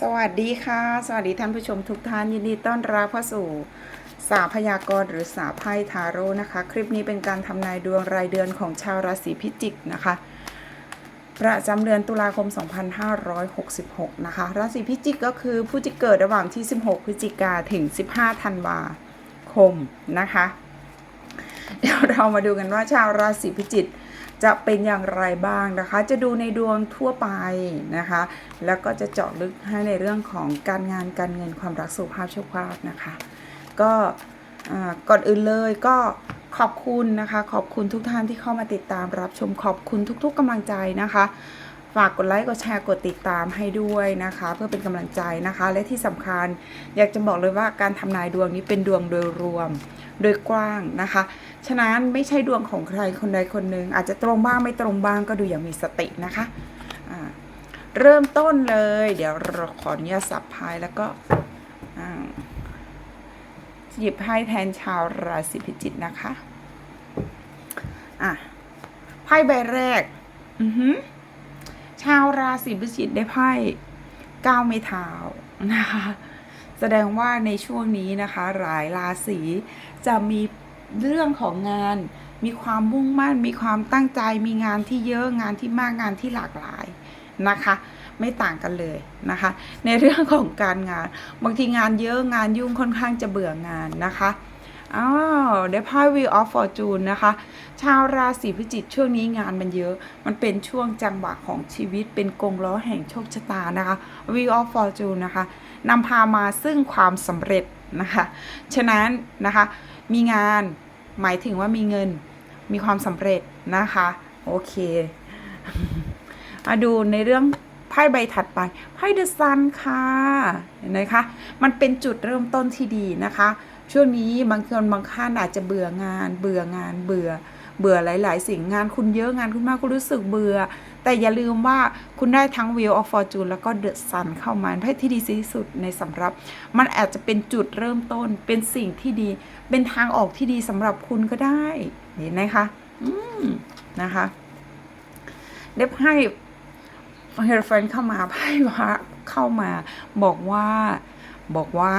สวัสดีค่ะ สวัสดีท่านผู้ชมทุกท่านยินดีต้อนรับเข้าสู่สาพยากรณ์หรือสาไพ่ทาโร่นะคะ คลิปนี้เป็นการทำนายดวงรายเดือนของชาวราศีพิจิกนะคะ ประจำเดือนตุลาคม 2566 นะคะ ราศีพิจิกก็คือผู้ที่เกิดระหว่างที่ 16 พฤศจิกาถึง 15 ธันวาคมนะคะ เดี๋ยวเรามาดูกันว่าชาวราศีพิจิก จะเป็นอย่างไรบ้างนะคะ จะดูในดวงทั่วไปนะคะ แล้วก็จะเจาะลึกให้ในเรื่องของการงานการเงินความรักสุขภาพโชคลาภนะคะ ก็ก่อนอื่นเลยก็ขอบคุณนะคะ ขอบคุณทุกท่านที่เข้ามาติดตามรับชมขอบคุณทุก ๆกำลังใจนะคะ ฝากกดไลค์กดแชร์กดติดตามให้ด้วยนะคะ เพื่อเป็นกำลังใจนะคะ และที่สำคัญอยากจะบอกเลยว่าการทำนายดวงนี้เป็นดวงโดยรวมโดยกว้างนะคะ ฉะนั้นไม่ใช่ดวงของใครคนใดคนหนึ่งอาจจะตรงบ้างไม่ตรงบ้างก็ดูอย่างมีสตินะคะเริ่มต้นเลย เดี๋ยวเราขออนุญาตสับพายแล้วก็หยิบให้แทนชาวราศีพิจิกนะคะอะไพ่ใบแรก อือหือชาวราศีพิจิกได้ไพ่ก้าวไม่เท้านะคะแสดงว่าในช่วงนี้นะคะ หลายราศีจะมี เรื่องของงาน มีความมุ่งมั่น มีความตั้งใจ มีงานที่เยอะงานที่มากงานที่หลากหลายนะคะ ไม่ต่างกันเลยนะคะ ในเรื่องของการงาน บางทีงานเยอะงานยุ่งค่อนข้างจะเบื่องานนะคะอ้าวได้ไพ่ Wheel of Fortune นะคะ ชาวราศีพิจิกช่วงนี้งานมันเยอะ มันเป็นช่วงจังหวะของชีวิตเป็นกงล้อแห่งโชคชะตานะคะ Wheel of Fortune นะคะนำพามาซึ่งความสำเร็จนะคะ ฉะนั้นนะคะ มีงาน หมายถึงว่ามีเงิน มีความสำเร็จนะคะ โอเคมาดูในเรื่องไพ่ใบถัดไปไพ่เดอะซันค่ะเห็นไหมคะมันเป็นจุดเริ่มต้นที่ดีนะคะ ช่วงนี้บางคนบางท่านอาจจะเบื่องาน เบื่องานเบื่อ เบื่อหลาย ๆ สิ่งงานคุณเยอะงานคุณมากคุณรู้สึกเบื่อ แต่อย่าลืมว่าคุณได้ทั้ง Wheel of Fortune แล้วก็ The Sun เข้ามาไพ่ที่ดีที่สุดในสำหรับ มันอาจจะเป็นจุดเริ่มต้น เป็นสิ่งที่ดี เป็นทางออกที่ดีสำหรับคุณก็ได้เห็นไหมคะอืมนะคะเด็บให้เฮอร์เฟนเข้ามาไพ่พระเข้ามาบอกว่าบอกว่า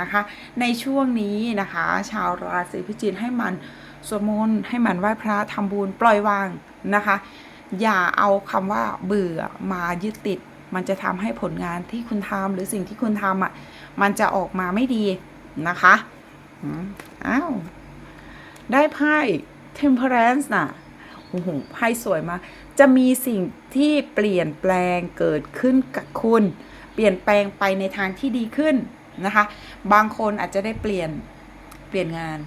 นะคะในช่วงนี้นะคะ ชาวราศีพิจิกให้มันสวดมนต์ให้มันไหว้พระทำบุญปล่อยวางนะคะ อย่าเอาคำว่าเบื่อมายึดติด มันจะทำให้ผลงานที่คุณทำหรือสิ่งที่คุณทำอะ มันจะออกมาไม่ดีนะคะอ้าว ได้ไพ่ temperance น่ะโอ้โหไพ่สวยมากจะมีสิ่งที่เปลี่ยนแปลงเกิดขึ้นกับคุณ เปลี่ยนแปลงไปในทางที่ดีขึ้นนะคะ บางคนอาจจะได้เปลี่ยนเปลี่ยนงาน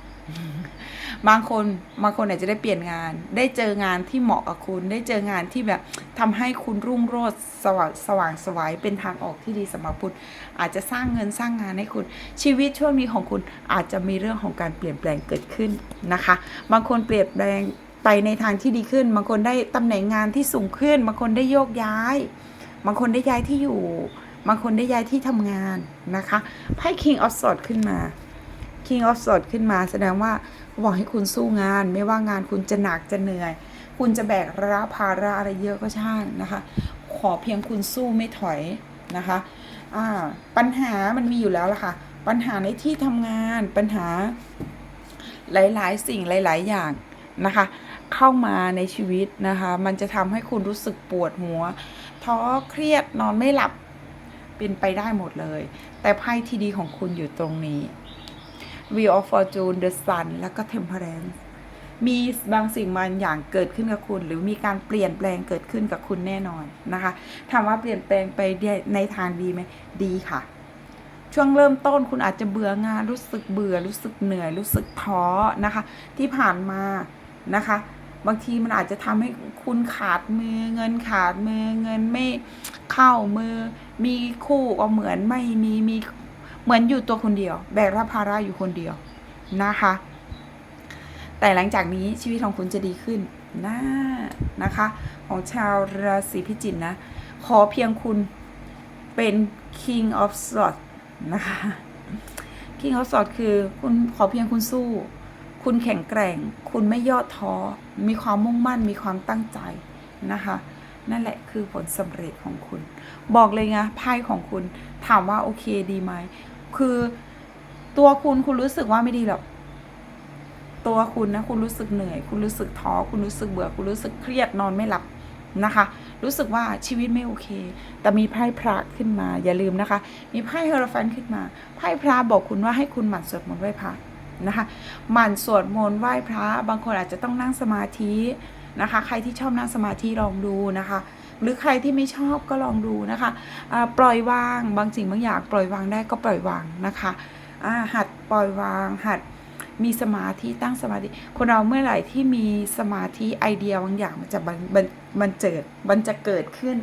บางคนบางคนอาจจะได้เปลี่ยนงาน ได้เจองานที่เหมาะกับคุณ ได้เจองานที่แบบทำให้คุณรุ่งโรจน์สว่างสว่างสวายเป็นทางออกที่ดีสำหรับคุณอาจจะสร้างเงินสร้างงานให้คุณ ชีวิตช่วงนี้ของคุณอาจจะมีเรื่องของการเปลี่ยนแปลงเกิดขึ้นนะคะ บางคนเปลี่ยนแปลงไปในทางที่ดีขึ้น บางคนได้ตำแหน่งงานที่สูงขึ้น บางคนได้โยกย้าย บางคนได้ย้ายที่อยู่ บางคนได้ย้ายที่ทำงานนะคะไพ่ King of Swords ขึ้นมา King of Swords ขึ้นมา แสดงว่าบอกให้คุณสู้งาน ไม่ว่างานคุณจะหนักจะเหนื่อย คุณจะแบกรับภาระอะไรเยอะก็ช่างนะคะ ขอเพียงคุณสู้ไม่ถอยนะคะอ่าปัญหามันมีอยู่แล้วล่ะค่ะ ปัญหาในที่ทำงานปัญหาหลาย ๆ สิ่งหลาย ๆ อย่างนะคะ เข้ามาในชีวิตนะคะ มันจะทำให้คุณรู้สึกปวดหัว ท้อเครียดนอนไม่หลับเป็นไปได้หมดเลย แต่ไพ่ที่ดีของคุณอยู่ตรงนี้ Wheel of Fortune The Sun แล้วก็ Temperance มีบางสิ่งบางอย่างเกิดขึ้นกับคุณ หรือมีการเปลี่ยนแปลงเกิดขึ้นกับคุณแน่นอนนะคะถามว่าเปลี่ยนแปลงไปในทางดีไหมดีค่ะ ช่วงเริ่มต้นคุณอาจจะเบื่องานรู้สึกเบื่อรู้สึกเหนื่อยรู้สึกท้อนะคะ ที่ผ่านมานะคะ บางทีมันอาจจะทำให้คุณขาดมือเงินขาดมือเงินไม่เข้ามือ มีคู่ก็เหมือนไม่มีมี มือนอยู่ตัวคนเดียว แบกรับภาระอยู่คนเดียวนะคะ แต่หลังจากนี้ชีวิตของคุณจะดีขึ้นนะนะคะ ของชาวราศีพิจิกนะ ขอเพียงคุณเป็น King of Swords นะคะ King of Swords คือคุณขอเพียงคุณสู้ คุณแข็งแกร่ง คุณไม่ย่อท้อ มีความมุ่งมั่น มีความตั้งใจนะคะ นั่นแหละคือผลสำเร็จของคุณ บอกเลยไงไพ่ของคุณถามว่าโอเคดีไหม คือตัวคุณคุณรู้สึกว่าไม่ดีหรอกตัวคุณนะคุณรู้สึกเหนื่อย คุณรู้สึกท้อคุณรู้สึกเบื่อ คุณรู้สึกเครียดนอนไม่หลับนะคะ รู้สึกว่าชีวิตไม่โอเค แต่มีไพ่พระขึ้นมา อย่าลืมนะคะ มีไพ่เฮอร์ฟันขึ้นมาไพ่พระบอกคุณว่าให้คุณหมั่นสวดมนต์ไหว้พระนะคะหมั่นสวดมนต์ไหว้พระ บางคนอาจจะต้องนั่งสมาธินะคะ ใครที่ชอบนั่งสมาธิลองดูนะคะ หรือใครที่ไม่ชอบก็ลองดูนะคะอ่าปล่อยวางบางสิ่งบางอย่างปล่อยวางได้ก็ปล่อยวางนะคะหัดปล่อยวาง หัดมีสมาธิตั้งสมาธิคนเราเมื่อไหร่ที่มีสมาธิไอเดียบางอย่างมันจะบันบันบันเจิดมันจะเกิดขึ้น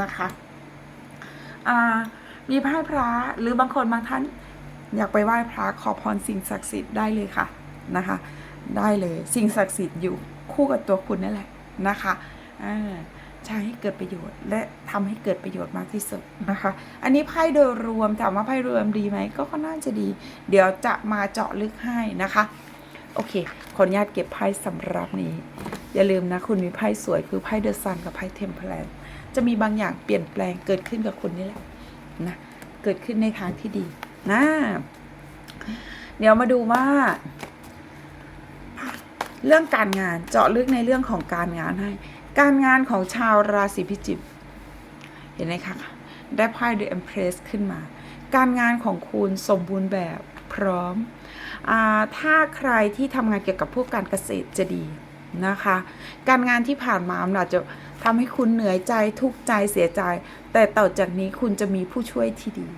นะคะมีไพ่พระหรือบางคนบางท่านอยากไปไหว้พระขอพรสิ่งศักดิ์สิทธิ์ได้เลยค่ะนะคะ ได้เลยสิ่งศักดิ์สิทธิ์อยู่คู่กับตัวคุณนั่นแหละนะคะอ่า ใช้ให้เกิดประโยชน์ และทำให้เกิดประโยชน์มากที่สุดนะคะ อันนี้ไพ่โดยรวมถามว่าไพ่รวมดีไหมก็ก็น่าจะดี เดี๋ยวจะมาเจาะลึกให้นะคะ โอเคขออนุญาตเก็บไพ่สำหรับนี้ อย่าลืมนะคุณมีไพ่สวยคือไพ่เดอะซันกับไพ่เทมเพลนจะมีบางอย่างเปลี่ยนแปลงเกิดขึ้นกับคุณนี่แหละนะเกิดขึ้นในทางที่ดีนะเดี๋ยวมาดูว่าเรื่องการงานเจาะลึกในเรื่องของการงานให้ การงานของชาวราศีพิจิกเห็นไหมคะได้ไพ่ The Empress ขึ้นมา การงานของคุณสมบูรณ์แบบพร้อมอถ้าใครที่ทำงานเกี่ยวกับพวกการเกษตรจะดีนะคะ การงานที่ผ่านมามันอาจจะทำให้คุณเหนื่อยใจทุกข์ใจเสียใจ แต่ต่อจากนี้คุณจะมีผู้ช่วยที่ดี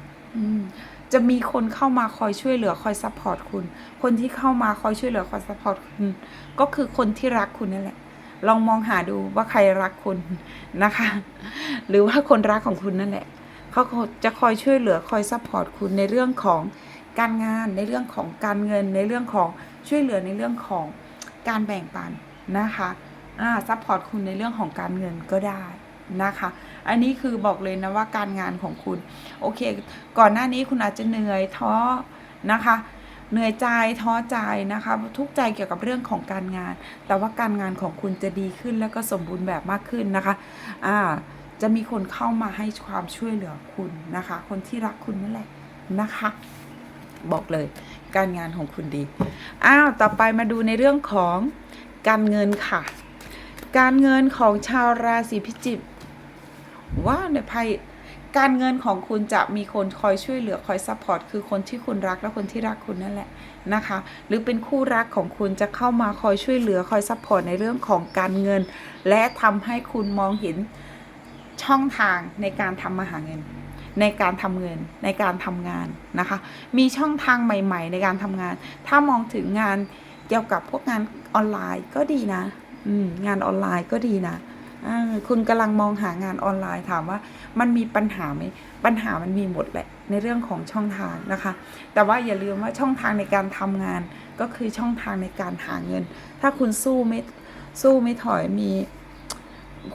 จะมีคนเข้ามาคอยช่วยเหลือคอยซัพพอร์ตคุณ คนที่เข้ามาคอยช่วยเหลือคอยซัพพอร์ตคุณก็คือคนที่รักคุณนั่นแหละ ลองมองหาดูว่าใครรักคุณนะคะ หรือว่าคนรักของคุณนั่นแหละเขาจะคอยช่วยเหลือคอยซัพพอร์ตคุณในเรื่องของการงานในเรื่องของการเงินในเรื่องของช่วยเหลือในเรื่องของการแบ่งปันนะคะอ่าซัพพอร์ตคุณในเรื่องของการเงินก็ได้นะคะ อันนี้คือบอกเลยนะว่าการงานของคุณ โอเค ก่อนหน้านี้คุณอาจจะเหนื่อยท้อนะคะ เหนื่อยใจท้อใจนะคะ ทุกใจเกี่ยวกับเรื่องของการงาน แต่ว่าการงานของคุณจะดีขึ้นแล้วก็สมบูรณ์แบบมากขึ้นนะคะอ่าจะมีคนเข้ามาให้ความช่วยเหลือคุณนะคะ คนที่รักคุณนั่นแหละนะคะ บอกเลย การงานของคุณดีอ้าวต่อไปมาดูในเรื่องของการเงินค่ะ การเงินของชาวราศีพิจิกว้าในไพ่ การเงินของคุณจะมีคนคอยช่วยเหลือคอยซัพพอร์ตคือคนที่คุณรักและคนที่รักคุณนั่นแหละนะคะ หรือเป็นคู่รักของคุณจะเข้ามาคอยช่วยเหลือคอยซัพพอร์ตในเรื่องของการเงิน และทำให้คุณมองเห็นช่องทางในการทำมาหาเงิน ในการทำเงินในการทำงานนะคะ มีช่องทางใหม่ ๆ ในการทำงาน ถ้ามองถึงงานเกี่ยวกับพวกงานออนไลน์ก็ดีนะ อืมงานออนไลน์ก็ดีนะ คุณกำลังมองหางานออนไลน์ถามว่ามันมีปัญหาไหมปัญหามันมีหมดแหละในเรื่องของช่องทางนะคะ แต่ว่าอย่าลืมว่าช่องทางในการทำงานก็คือช่องทางในการหาเงิน ถ้าคุณสู้ไม่สู้ไม่ถอยมี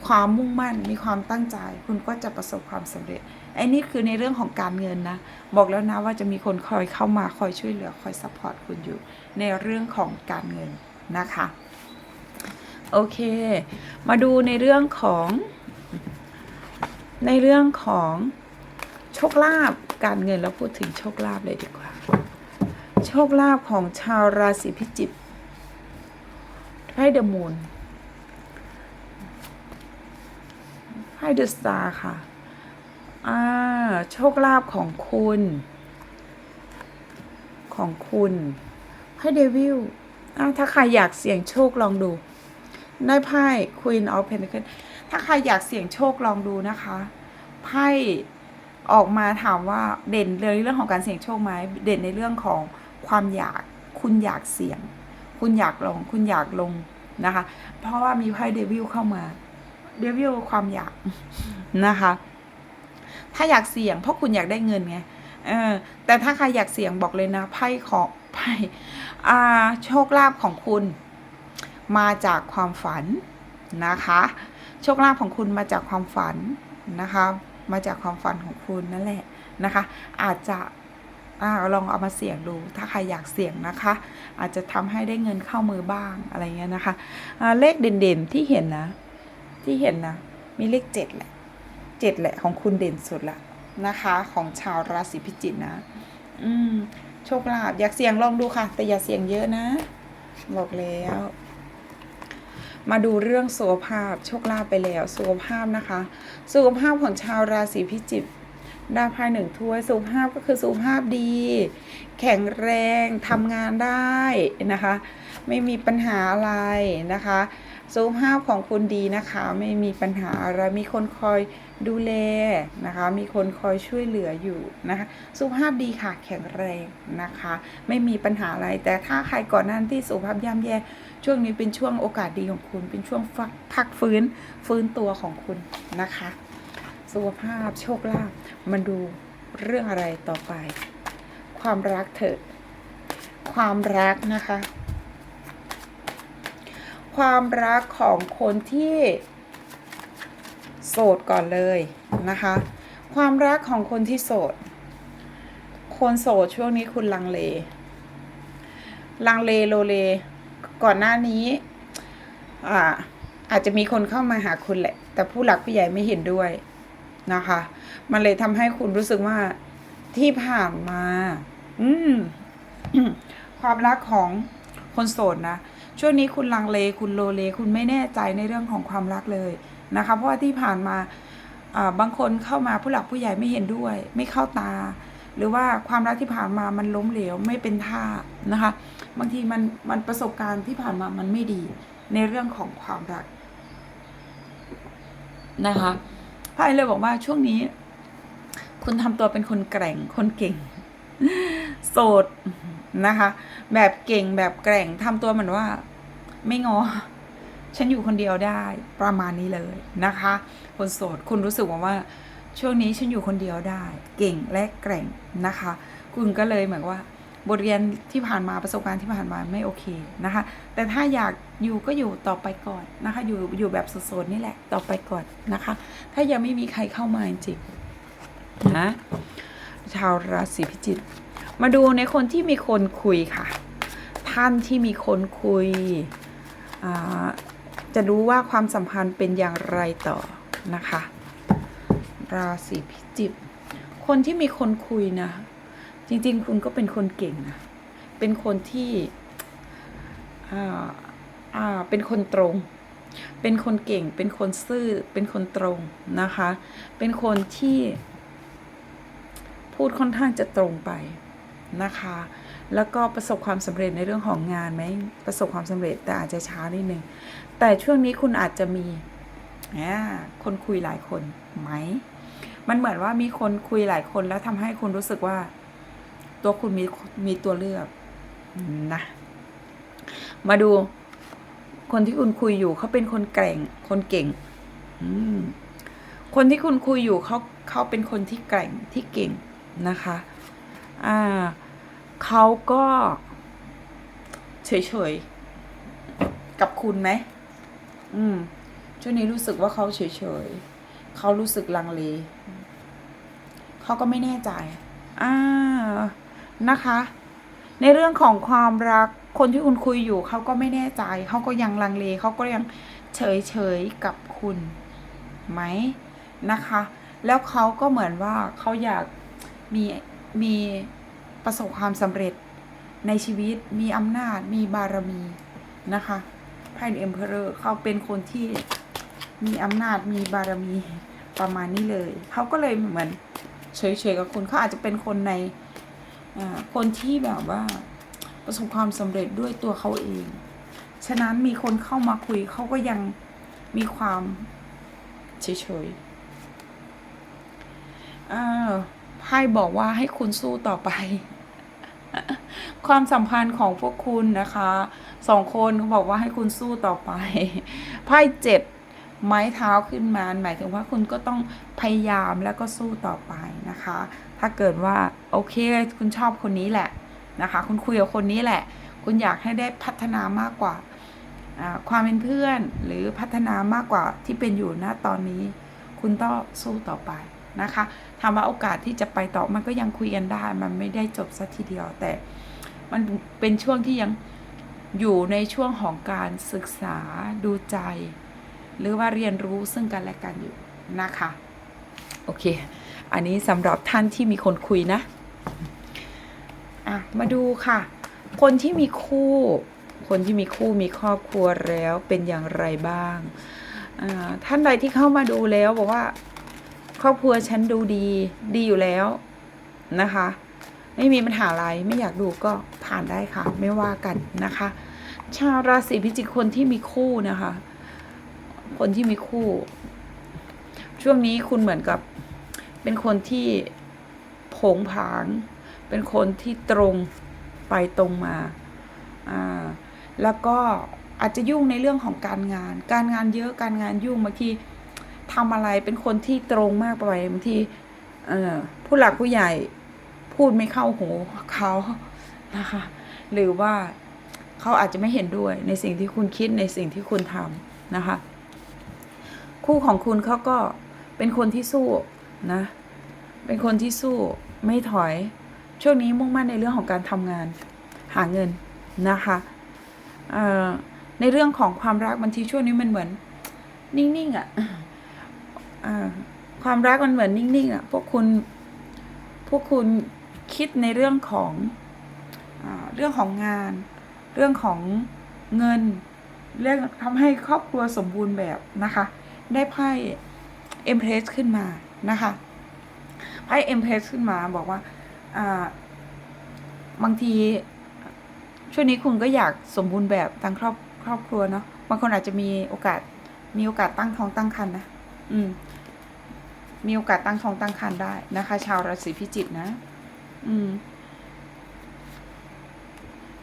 ความมุ่งมั่นมีความตั้งใจ คุณก็จะประสบความสำเร็จไอ้นี่คือในเรื่องของการเงินนะ บอกแล้วนะว่าจะมีคนคอยเข้ามาคอยช่วยเหลือคอยซัพพอร์ตคุณอยู่ ในเรื่องของการเงินนะคะ โอเค มาดูในเรื่องของ ในเรื่องของโชคลาภการเงินแล้วพูดถึงโชคลาภเลยดีกว่า โชคลาภของชาวราศีพิจิกไพ่เดอะมูนไพ่เดอะสตาร์ค่ะอ่าโชคลาภของคุณ ของคุณไพ่เดวิลอ่าถ้าใครอยากเสี่ยงโชคลองดู ได้ไพ่ Queen of Pentacles ถ้าใครอยากเสี่ยงโชคลองดูนะคะ ไพ่ออกมาถามว่าเด่นในเรื่องของการเสี่ยงโชคไหมเด่นในเรื่องของความอยากคุณอยากเสี่ยง คุณอยากลองคุณอยากลงนะคะ เพราะว่ามีไพ่เดวิลเข้ามาเดวิลความอยากนะคะ ถ้าอยากเสี่ยง เพราะคุณอยากได้เงินไงเออแต่ถ้าใครอยากเสี่ยงบอกเลยนะไพ่ของไพ่โชคลาภของคุณ มาจากความฝันนะคะ โชคลาภของคุณมาจากความฝันนะคะ มาจากความฝันของคุณนั่นแหละนะคะ อาจจะอาลองเอามาเสี่ยงดู ถ้าใครอยากเสี่ยงนะคะ อาจจะทำให้ได้เงินเข้ามือบ้างอะไรเงี้ยนะคะะเลขเด่นๆที่เห็นนะ ที่เห็นนะ มีเลขเจ็ดแหละเจ็ดแหละของคุณเด่นสุดละนะคะ ของชาวราศีพิจิกนะ อืมโชคลาภอยากเสี่ยงลองดูค่ะ แต่อย่าเสี่ยงเยอะนะ บอกแล้ว มาดูเรื่องสุขภาพโชคลาภไปแล้วสุขภาพนะคะ สุขภาพของชาวราศีพิจิกดาวพายหนึ่งถ้วยสุขภาพก็คือสุขภาพดี แข็งแรงทำงานได้นะคะ ไม่มีปัญหาอะไรนะคะ สุขภาพของคุณดีนะคะ ไม่มีปัญหาอะไรมีคนคอยดูแลนะคะ มีคนคอยช่วยเหลืออยู่นะคะ สุขภาพดีค่ะแข็งแรงนะคะ ไม่มีปัญหาอะไรแต่ถ้าใครก่อนหน้านั้นที่สุขภาพย่ำแย่ ช่วงนี้เป็นช่วงโอกาสดีของคุณ เป็นช่วงฟักพักฟื้นฟื้นตัวของคุณนะคะ สุขภาพโชคลาภมันดูเรื่องอะไรต่อไป ความรักเถอะ ความรักนะคะ ความรักของคนที่โสดก่อนเลยนะคะ ความรักของคนที่โสด คนโสดช่วงนี้คุณลังเล ลังเลโลเล ก่อนหน้านี้อาอาจจะมีคนเข้ามาหาคุณแหละ แต่ผู้หลักผู้ใหญ่ไม่เห็นด้วยนะคะ มันเลยทำให้คุณรู้สึกว่าที่ผ่านมา อืมความรักของคนโสดนะช่วงนี้คุณลังเลคุณโลเล คุณไม่แน่ใจในเรื่องของความรักเลยนะคะ เพราะว่าที่ผ่านมาบางคนเข้ามาผู้หลักผู้ใหญ่ไม่เห็นด้วย ไม่เข้าตา หรือว่าความรักที่ผ่านมามันล้มเหลวไม่เป็นท่านะคะ บางทีมันมันประสบการณ์ที่ผ่านมามันไม่ดีในเรื่องของความรักนะคะไพ่เลยบอกว่าช่วงนี้ คุณทำตัวเป็นคนแกร่งคนเก่ง โสดนะคะ แบบเก่งแบบแกร่งทำตัวเหมือนว่า ไม่งอ ฉันอยู่คนเดียวได้ประมาณนี้เลยนะคะ คนโสดคุณรู้สึกว่าว่า ช่วงนี้ฉันอยู่คนเดียวได้ เก่งและแกร่งนะคะ คุณก็เลยเหมือนว่า บทเรียนที่ผ่านมาประสบการณ์ที่ผ่านมาไม่โอเคนะคะ แต่ถ้าอยากอยู่ก็อยู่ต่อไปก่อนนะคะ อยู่อยู่แบบโสดๆนี่แหละต่อไปก่อนนะคะ ถ้ายังไม่มีใครเข้ามาจริงนะชาวราศีพิจิกมาดูในคนที่มีคนคุยค่ะ ท่านที่มีคนคุย จะรู้ว่าความสัมพันธ์เป็นอย่างไรต่อนะคะ ราศีพิจิกคนที่มีคนคุยนะ จริง ๆ คุณก็เป็นคนเก่งนะ เป็นคนที่อ่าอ่าเป็นคนตรง เป็นคนเก่ง เป็นคนซื่อ เป็นคนตรงนะคะ เป็นคนที่ พูดค่อนข้างจะตรงไปนะคะ แล้วก็ประสบความสำเร็จในเรื่องของงานไหมประสบความสำเร็จแต่อาจจะช้านิดนึงแต่ช่วงนี้คุณอาจจะมีอ่าคนคุยหลายคนไหม มันเหมือนว่ามีคนคุยหลายคนแล้วทำให้คุณรู้สึกว่า ตัวคุณมีมีตัวเลือกนะ มาดู คนที่คุณคุยอยู่เขาเป็นคนแกร่ง คนเก่ง อืมคนที่คุณคุยอยู่เขาเขาเป็นคนที่แกร่งที่เก่งนะคะ อ่าเขาก็เฉยๆ กับคุณไหม อืมช่วงนี้รู้สึกว่าเขาเฉยๆ เขารู้สึกลังเล เขาก็ไม่แน่ใจ อ่า นะคะ ในเรื่องของความรัก คนที่คุณคุยอยู่เขาก็ไม่แน่ใจ เขาก็ยังลังเล เขาก็ยังเฉยๆกับคุณไหมนะคะ แล้วเขาก็เหมือนว่าเขาอยากมีมีประสบความสำเร็จในชีวิต มีอำนาจ มีบารมีนะคะไพ่เอ็มเพอร์เขาเป็นคนที่มีอำนาจ มีบารมีประมาณนี้เลย เขาก็เลยเหมือน เฉยๆกับคุณเขาอาจจะเป็นคนในคนที่แบบว่าประสบความสำเร็จด้วยตัวเขาเอง ฉะนั้นมีคนเข้ามาคุยเขาก็ยังมีความเฉยๆอ่าไพ่บอกว่าให้คุณสู้ต่อไป ความสัมพันธ์ของพวกคุณนะคะสองคนเขาบอกว่าให้คุณสู้ต่อไปไพ่เจ็ด ไม้เท้าขึ้นมา หมายถึงว่าคุณก็ต้องพยายามแล้วก็สู้ต่อไปนะคะ ถ้าเกิดว่าโอเคคุณชอบคนนี้แหละนะคะ คุณคุยกับคนนี้แหละ คุณอยากให้ได้พัฒนามากกว่าความเป็นเพื่อนหรือพัฒนามากกว่าที่เป็นอยู่ณตอนนี้ คุณต้องสู้ต่อไปนะคะถามว่าโอกาสที่จะไปต่อมันก็ยังคุยกันได้ มันไม่ได้จบสัทีเดียวแต่มันเป็นช่วงที่ยังอยู่ในช่วงของการศึกษาดูใจ หรือว่าเรียนรู้ซึ่งกันและกันอยู่นะคะ โอเค อันนี้สำหรับท่านที่มีคนคุยนะอะมาดูค่ะ คนที่มีคู่ คนที่มีคู่มีครอบครัวแล้วเป็นอย่างไรบ้างท่านใดที่เข้ามาดูแล้วบอกว่า ครอบครัวฉันดูดีดีอยู่แล้วนะคะ ไม่มีปัญหาอะไรไม่อยากดูก็ผ่านได้ค่ะ ไม่ว่ากันนะคะ ชาวราศีพิจิกคนที่มีคู่นะคะ คนที่มีคู่ ช่วงนี้คุณเหมือนกับ เป็นคนที่ผงผาง เป็นคนที่ตรงไปตรงมาอ่าแล้วก็อาจจะยุ่งในเรื่องของการงาน การงานเยอะการงานยุ่งบางทีทำอะไรเป็นคนที่ตรงมากไปบางทีผู้หลักผู้ใหญ่พูดไม่เข้าหูเขานะคะ หรือว่าเขาอาจจะไม่เห็นด้วยในสิ่งที่คุณคิดในสิ่งที่คุณทำนะคะ คู่ของคุณเขาก็เป็นคนที่สู้นะ เป็นคนที่สู้ไม่ถอย ช่วงนี้มุ่งมั่นในเรื่องของการทำงาน หาเงินนะคะในเรื่องของความรักบางทีช่วงนี้มันเหมือน นิ่งๆอะ่ะอ่าความรักมันเหมือนนิ่งๆอะ่ะพวกคุณพวกคุณคิดในเรื่องของอเรื่องของงาน เรื่องของเงิน เรื่องทำให้ครอบครัวสมบูรณ์แบบนะคะ ได้ไพ่เอ็มเพรสขึ้นมานะคะไพ่เอ็มเพรสขึ้นมาบอกว่าอ่าบางทีช่วงนี้คุณก็อยากสมบูรณ์แบบทางครอบครอบครัวเนาะบางคนอาจจะมีโอกาสมีโอกาสตั้งท้องตั้งครรภ์นะอืม มีโอกาสตั้งท้องตั้งครรภ์ได้นะคะ ชาวราศีพิจิกนะ อืม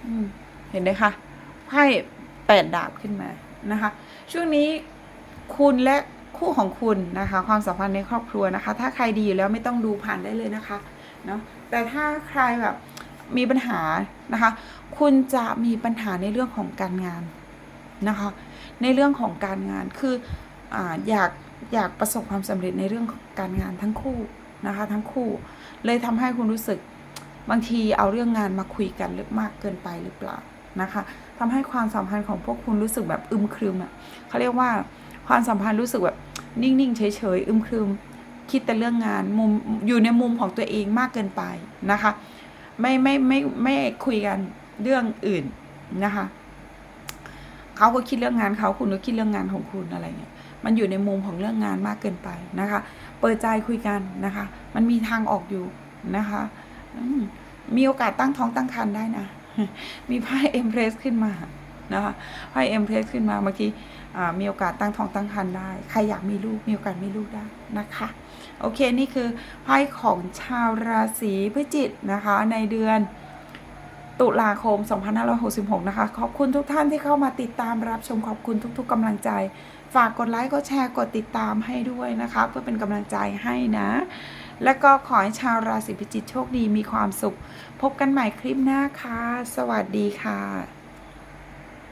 อืม เห็นไหมคะไพ่แปดดาบขึ้นมานะคะ ช่วงนี้ คุณและคู่ของคุณนะคะ ความสัมพันธ์ในครอบครัวนะคะ ถ้าใครดีอยู่แล้วไม่ต้องดูผ่านได้เลยนะคะเนาะแต่ถ้าใครแบบมีปัญหานะคะ คุณจะมีปัญหาในเรื่องของการงานนะคะ ในเรื่องของการงานคือออยากอยากประสบความสำเร็จในเรื่องของการงานทั้งคู่นะคะ ทั้งคู่เลยทำให้คุณรู้สึกบางทีเอาเรื่องงานมาคุยกันลึกมากเกินไปหรือเปล่านะคะทำให้ความสัมพันธ์ของพวกคุณรู้สึกแบบอึมครึมอะเขาเรียกว่า ความสัมพันธ์รู้สึกแบบนิ่งๆเฉยๆอึมครึมคิดแต่เรื่องงานมุมอยู่ในมุมของตัวเองมากเกินไปนะคะ ไม่ไม่ไม่ไม่คุยกันเรื่องอื่นนะคะเขาก็คิดเรื่องงานเขาคุณก็คิดเรื่องงานของคุณอะไรเงี้ยมันอยู่ในมุมของเรื่องงานมากเกินไปนะคะ เปิดใจคุยกันนะคะ มันมีทางออกอยู่นะคะมมีโอกาสตั้งท้องตั้งครรภ์ได้นะ มีไพ่เอ็มเพรสขึ้นมา นะคะไพ่เอ็มเพสขึ้นมาเมื่อกี้มีโอกาสตั้งท้องตั้งครรภ์ได้ ใครอยากมีลูกมีโอกาสมีลูกได้นะคะ โอเคนี่คือไพ่ของชาวราศีพฤจิกนะคะในเดือนตุลาคม 2566 นะคะ ขอบคุณทุกท่านที่เข้ามาติดตามรับชมขอบคุณทุก ๆกำลังใจ ฝากกดไลค์กดแชร์กดติดตามให้ด้วยนะคะ เพื่อเป็นกำลังใจให้นะ แล้วก็ขอให้ชาวราศีพิจิกโชคดีมีความสุข พบกันใหม่คลิปหน้าค่ะ สวัสดีค่ะ